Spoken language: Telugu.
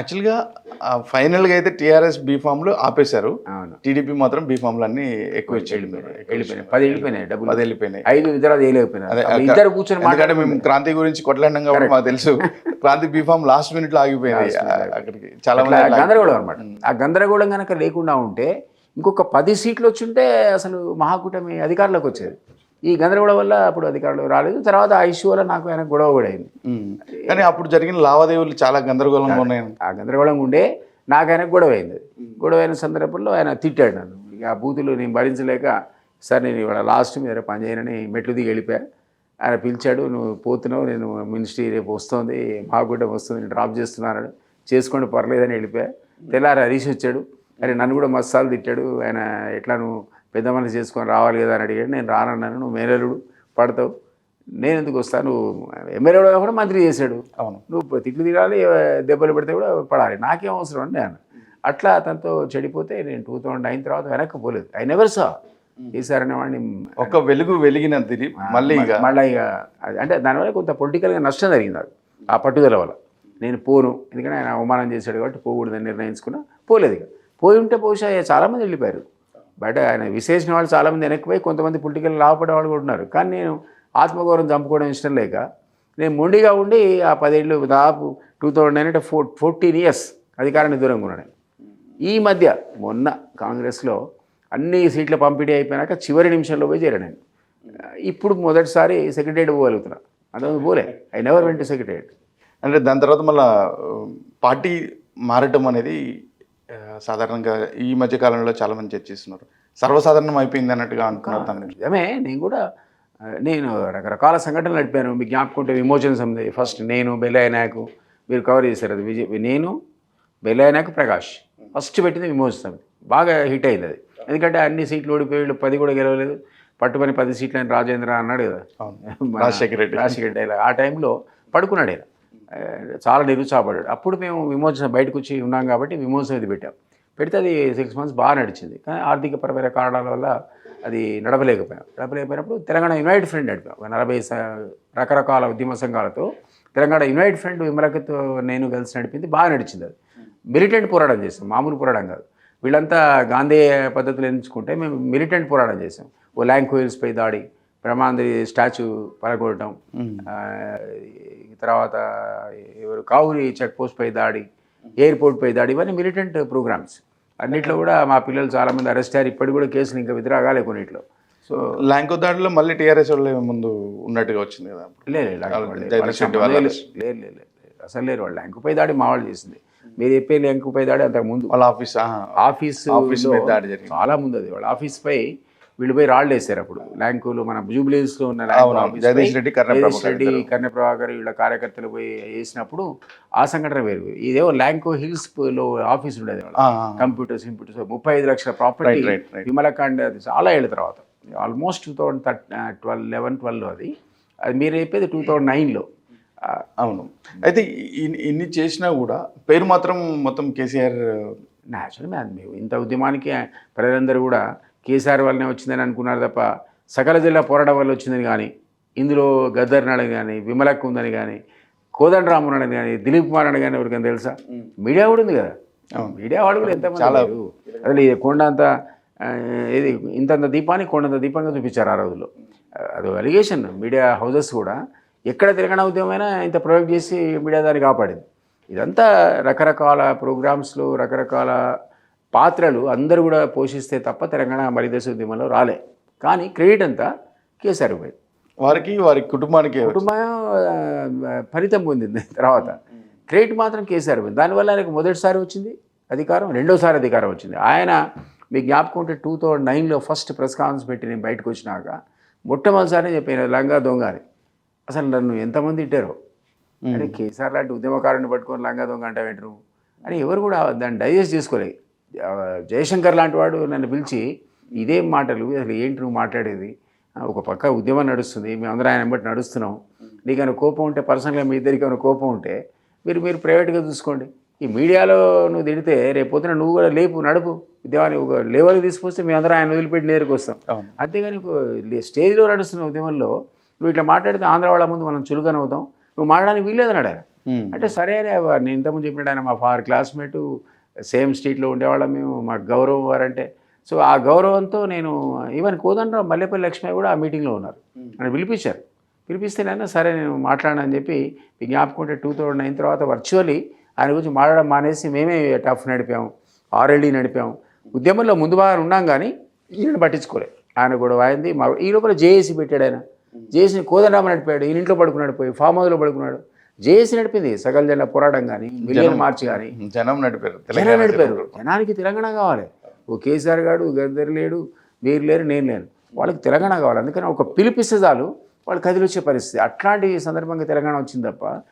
యాక్చువల్గా ఫైనల్గా అయితే టీఆర్ఎస్ బీఫామ్లు ఆపేశారు. టీడీపీ మాత్రం బీఫామ్లు అన్ని ఎక్కువ వెళ్ళిపోయినాయి. పది వెళ్ళిపోయినాయి డబ్బులు. పది వెళ్ళిపోయినాయి. ఐదు అదే, ఇద్దరు కూర్చొని మేము క్రాంతి గురించి కొట్లాడినాం కాబట్టి మాకు తెలుసు. క్రాంతి బీఫామ్ లాస్ట్ మినిట్లో ఆగిపోయింది. అక్కడికి చాలా గందరగోళం అనమాట ఆ గందరగోళం కనుక లేకుండా ఉంటే ఇంకొక పది సీట్లు వచ్చి ఉంటే అసలు మహాకూటమి అధికారంలోకి వచ్చేది. ఈ గందరగోళం వల్ల అప్పుడు అధికారులు రాలేదు. తర్వాత ఆ ఇష్యూ వల్ల నాకు ఆయన గొడవ కూడా అయింది. కానీ అప్పుడు జరిగిన లావాదేవీలు చాలా గందరగోళంగా ఉన్నాయి ఆ గందరగోళం ఉండే నాకు ఆయన గొడవ అయింది. గొడవ అయిన సందర్భంలో ఆయన తిట్టాడు నన్ను. ఇక ఆ బూతులు నేను భరించలేక సార్ నేను ఇవాళ లాస్ట్ మీద పని చేయనని మెట్లు దిగి వెళ్ళిపోయా. ఆయన పిలిచాడు నువ్వు పోతున్నావు నేను మినిస్ట్రీ రేపు వస్తుంది మాగుడ్డం వస్తుంది నేను డ్రాప్ చేస్తున్నాను చేసుకోండి పర్లేదని వెళ్ళిపోయా. తెల్లారి హరీష్ వచ్చాడు. అరే నన్ను కూడా మస్తాలు తిట్టాడు. ఆయన ఎట్లా నువ్వు పెద్ద మనిషి చేసుకొని రావాలి కదా అని అడిగాడు. నేను రానన్నాను నువ్వు మేనలుడు పడతావు. నేను ఎందుకు వస్తాను? నువ్వు ఎమ్మెల్యే కూడా మంత్రి చేశాడు. అవును. నువ్వు తిట్లు తినాలి దెబ్బలు పెడితే కూడా పడాలి. నాకేం అవసరం అని నేను అట్లా అతనితో చెడిపోతే నేను టూ థౌజండ్ నైన్ తర్వాత వెనక్కి పోలేదు. I never saw. ఈసారి వాడిని ఒక వెలుగు వెలిగిన దిలీప్ మళ్ళీ ఇక మళ్ళీ ఇక అది అంటే దానివల్ల కొంత పొలిటికల్గా నష్టం జరిగింది నాకు ఆ పట్టుదల వల్ల. నేను పోను. ఎందుకంటే ఆయన అవమానం చేశాడు కాబట్టి పోకూడదని నిర్ణయించుకున్నా పోలేదు ఇక. పోయి ఉంటే బహుశా చాలామంది వెళ్ళిపోయారు. బయట ఆయన విశేషణ వాళ్ళు చాలామంది వెనక్కిపోయి కొంతమంది పొలిటికల్ లాభపడే వాళ్ళు కూడా ఉన్నారు. కానీ నేను ఆత్మగౌరవం చంపుకోవడం ఇష్టం లేక నేను మొండిగా ఉండి ఆ పదేళ్ళు దాదాపు టూ థౌజండ్ నైన్ అంటే ఫోర్ ఫోర్టీన్ ఇయర్స్ అధికారానికి దూరంగా ఉన్నాను ఈ మధ్య మొన్న కాంగ్రెస్లో అన్ని సీట్ల పంపిణీ అయిపోయినాక చివరి నిమిషంలో పోయి చేరాను నేను. ఇప్పుడు మొదటిసారి సెక్రటరియట్ పోగలుగుతున్నా. అంతకుముందు పోలే. ఐ నెవర్ వెంట సెక్రటరియట్ అంటే దాని తర్వాత మళ్ళా పార్టీ మారటం అనేది సాధారణంగా ఈ మధ్య కాలంలో చాలా మంది చర్చిస్తున్నారు సర్వసాధారణం అయిపోయింది అన్నట్టుగా అంటున్నారు దాని నేను కూడా నేను రకరకాల సంఘటనలు నడిపాను. మీకు జ్ఞాపకం ఉంటే విమోచన సమితి ఫస్ట్ నేను బెల్లయ్య నాయకు మీరు కవర్ చేశారు అది. విజయ్ నేను బెల్లయ్య నాయకు ప్రకాష్. ఫస్ట్ పెట్టింది విమోచన సమితి. బాగా హిట్ అయింది అది. ఎందుకంటే అన్ని సీట్లు ఓడిపోయి పది కూడా గెలవలేదు. పట్టుమని పది సీట్లు అని రాజేంద్ర అన్నాడు కదా. రాజశేఖర రెడ్డి. రాజశేఖర రెడ్డి. ఆ టైంలో పడుకున్నాడు ఆయన. చాలా నిరుత్సాహపడ్డాడు. అప్పుడు మేము విమోచన బయటకు వచ్చి ఉన్నాం కాబట్టి విమోచన ఇది పెట్టాం. పెడితే అది సిక్స్ మంత్స్ బాగా నడిచింది. కానీ ఆర్థికపరమైన కారణాల వల్ల అది నడపలేకపోయాం. నడపలేకపోయినప్పుడు తెలంగాణ యునైటెడ్ ఫ్రంట్ నడిపాం. నలభై రకరకాల ఉద్యమ సంఘాలతో తెలంగాణ యునైటెడ్ ఫ్రంట్ విమలకతో నేను కలిసి నడిపింది బాగా నడిచింది అది. మిలిటెంట్ పోరాటం చేసాం. మామూలు పోరాటం కాదు. వీళ్ళంతా గాంధీ పద్ధతులు ఎంచుకుంటే మేము మిలిటెంట్ పోరాటం చేసాం. ఓ ల్యాండ్ దాడి బ్రహ్మాందరి స్టాచ్యూ పలగొట్టడం తర్వాత ఎవరు కావురి చెక్ పోస్ట్ పై దాడి ఎయిర్పోర్ట్ పై దాడి ఇవన్నీ మిలిటెంట్ ప్రోగ్రామ్స్ అన్నిట్లో కూడా మా పిల్లలు చాలామంది అరెస్ట్ అయ్యారు. ఇప్పటికి కూడా కేసులు ఇంకా విత్డ్రా కాలే కొన్నిట్లో. సో ల్యాంకో దాడిలో మళ్ళీ టీఆర్ఎస్ వాళ్ళే ముందు ఉన్నట్టుగా వచ్చింది కదా లేదు. లేదు. అసలు లేరు వాళ్ళు. ల్యాంకుపై దాడి మా వాళ్ళు చేసింది. మీరు చెప్పే ల్యాంకుపై దాడి అంతకు ముందు. వాళ్ళ ఆఫీస్ ఆఫీస్ ఆఫీస్ దాడి జరిగింది. చాలా ముందు అది. వాళ్ళ ఆఫీస్ పై వీళ్ళు పోయి రాళ్ళు వేసారు అప్పుడు. ల్యాంకులు మన జూబ్లీస్లో ఉన్న జగదీష్ రెడ్డి, జగదీష్ రెడ్డి కర్ణ ప్రభాకర్ వీళ్ళ కార్యకర్తలు పోయి వేసినప్పుడు ఆ సంఘటన వేరు. ఇదేమో ల్యాంకో హిల్స్లో ఆఫీస్ ఉండేది కంప్యూటర్స్ ఇంప్యూటర్స్ ముప్పై ఐదు లక్షల ప్రాపర్టీ. విమలకాండ చాలా ఏళ్ళ తర్వాత. ఆల్మోస్ట్ టూ థౌజండ్ థర్ట్ ట్వెల్వ్ లెవెన్ ట్వెల్వ్లో అది. అది మీరు చెప్పేది టూ థౌజండ్ నైన్లో అవును. అయితే ఇన్ని- చేసినా కూడా పేరు మాత్రం మొత్తం కేసీఆర్ న్యాచురల్ మ్యాన్ మేము ఇంత ఉద్యమానికి ప్రజలందరూ కూడా కేసీఆర్ వల్లనే వచ్చిందని అనుకున్నారు తప్ప సకల జిల్లా పోరాటం వల్ల వచ్చిందని కానీ ఇందులో గద్దర్ నాడని కానీ విమలక్క ఉందని కానీ కోదండరామ్ ఉన్నాడని కానీ దిలీప్ కుమార్ అని కానీ ఎవరికైనా తెలుసా? మీడియా కూడా ఉంది కదా. మీడియా వాడు కూడా ఎంతమంది చాలా-. అసలు ఈ కొండ అంత ఇది ఇంతంత దీపాన్ని కొండంత దీపంగా చూపించారు ఆ రోజుల్లో. అది అలిగేషన్ మీడియా హౌసెస్ కూడా ఎక్కడ తెలంగాణ ఉద్యమమైనా ఇంత ప్రొజెక్ట్ చేసి మీడియా దాన్ని కాపాడింది. ఇదంతా రకరకాల ప్రోగ్రామ్స్లో రకరకాల పాత్రలు అందరూ కూడా పోషిస్తే తప్ప తెలంగాణ మరిదేశ ఉద్యమంలో రాలే. కానీ క్రెడిట్ అంతా కేసీఆర్ పోయింది వారికి వారి కుటుంబానికి కుటుంబం ఫలితం పొందింది తర్వాత. క్రెడిట్ మాత్రం కేసీఆర్ పోయింది దానివల్ల ఆయనకు మొదటిసారి వచ్చింది అధికారం రెండోసారి అధికారం వచ్చింది. ఆయన మీకు జ్ఞాపకం ఉంటే టూ థౌజండ్ నైన్లో ఫస్ట్ ప్రెస్ కాన్ఫరెన్స్ పెట్టి నేను బయటకు వచ్చినాక మొట్టమొదటిసారి చెప్పాను లంగా దొంగ అని. అసలు నన్ను ఎంతమంది తిట్టారో? అంటే కేసీఆర్ లాంటి ఉద్యమకారుని పట్టుకొని లంగా దొంగ అంటే నువ్వు? అని ఎవరు కూడా దాన్ని డైజెస్ట్ చేసుకోలేదు. జయశంకర్ లాంటి వాడు నన్ను పిలిచి ఇదేం మాటలు అసలు ఏంటి నువ్వు మాట్లాడేది? ఒక పక్క ఉద్యమం నడుస్తుంది మేమందరం ఆయన బట్టి నడుస్తున్నాం. నీకైనా కోపం ఉంటే పర్సనల్గా మీ ఇద్దరికి ఏమైనా కోపం ఉంటే మీరు మీరు ప్రైవేట్గా చూసుకోండి. ఈ మీడియాలో నువ్వు తిడితే రేపు పొద్దున నువ్వు కూడా లేపు నడుపు. ఉద్యమాన్ని ఒక లెవెల్కి తీసుకొస్తే మేము అందరం ఆయన వదిలిపెట్టి నేరుకు వస్తాం. అంతేగాని స్టేజ్లో నడుస్తున్న ఉద్యమంలో నువ్వు ఇట్లా మాట్లాడితే ఆంధ్ర వాళ్ళ ముందు మనం చులుకనవుతాం నువ్వు మాట్లాడడానికి వీల్లేదన్నాడు ఆయన. ఉమ్. అంటే సరే నేను ఇంతకుముందు చెప్పినట్టు ఆయన మా ఫాదర్ క్లాస్మేట్ సేమ్ స్ట్రీట్లో ఉండేవాళ్ళం మేము మాకు గౌరవం వారంటే. సో ఆ గౌరవంతో నేను ఈవెన్ కోదండరావు మల్లెపల్లి లక్ష్మి కూడా ఆ మీటింగ్లో ఉన్నారు. నన్ను పిలిపించారు. పిలిపిస్తే నేను సరే నేను మాట్లాడనని చెప్పి మీ జ్ఞాపకం ఉంటే టూ థౌజండ్ నైన్ తర్వాత వర్చువల్లీ ఆయన గురించి మాట్లాడడం మానేసి మేమే టఫ్ నడిపాము ఆర్ఎల్డీ నడిపాము. ఉద్యమంలో ముందు బాగా ఉన్నాం కానీ ఈయన పట్టించుకోలేదు ఆయన కూడా వాయింది మా ఈ లోపల జేఏసీ పెట్టాడు ఆయన. జేఏసీ కోదండరామ నడిపాడు. ఈయన ఇంట్లో పడుకున్నాడు పోయి ఫామ్ హౌస్లో పడుకున్నాడు. జేఏసీ నడిపింది. సకల జన పోరాటం కానీ మిలియన్ మార్చ్ కానీ జనం నడిపారు. జనం తెలంగాణ నడిపారు. జనానికి తెలంగాణ కావాలి. ఓ కేసీఆర్ గారు గద్దర్ లేడు మీరు లేరు నేను లేను. వాళ్ళకి తెలంగాణ కావాలి. అందుకని ఒక పిలిపిస్తే చాలు వాళ్ళు కదిలి వచ్చే పరిస్థితి. అట్లాంటి సందర్భంగా తెలంగాణ వచ్చింది తప్ప